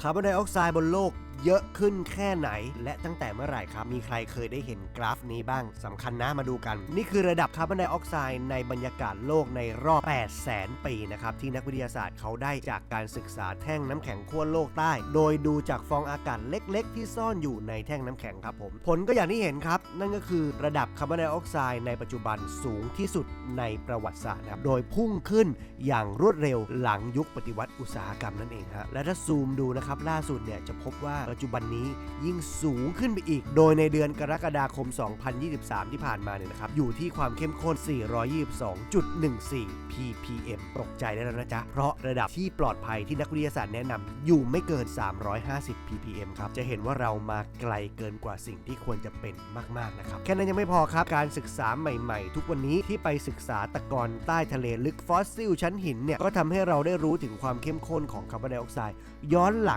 คาร์บอนไดออกไซด์บนโลก เยอะขึ้นแค่ไหน และตั้งแต่เมื่อไหร่ครับ มีใครเคยได้เห็นกราฟนี้บ้างสำคัญนะมาดูกัน นี่คือระดับคาร์บอนไดออกไซด์ในบรรยากาศโลกในรอบ 8 0 0 0 0 0ปีนะครับที่นักวิทยาศาสตร์เขาได้จากการศึกษาแท่งน้ำแข็งขั้วโลกใต้ โดยดูจากฟองอากาศเล็ก ๆ ที่ซ่อนอยู่ในแท่งน้ำแข็งครับผมผลก็อย่างที่เห็นครับ นั่นก็คือระดับคาร์บอนไดออกไซด์ในปัจจุบันสูงที่สุดในประวัติศาสตร์ครับโดยพุ่งขึ้นอย่างรวดเร็วหลังยุคปฏิวัติอุตสาหกรรมนั่นเองฮะและถ้าซูมดูนะครับล่าสุดเนี่ยจะพบว่าปัจจุบันนี้ยิ่งสูงขึ้นไปอีก โดยในเดือนกรกฎาคม 2023 ที่ผ่านมาเนี่ยนะครับ อยู่ที่ความเข้มข้น 422.14 ppm ตกใจได้แล้วนะจ๊ะ เพราะระดับที่ปลอดภัยที่นักวิทยาศาสตร์แนะนำอยู่ไม่เกิน 350 ppm ครับ จะเห็นว่าเรามาไกลเกินกว่าสิ่งที่ควรจะเป็นมากๆนะครับ แค่นั้นยังไม่พอครับ การศึกษาใหม่ๆ ทุกวันนี้ที่ไปศึกษาตะกอนใต้ทะเลลึกฟอสซิลชั้นหินเนี่ย ก็ทำให้เราได้รู้ถึงความเข้มข้นของคาร์บอนไดออกไซด์ย้อนหลัง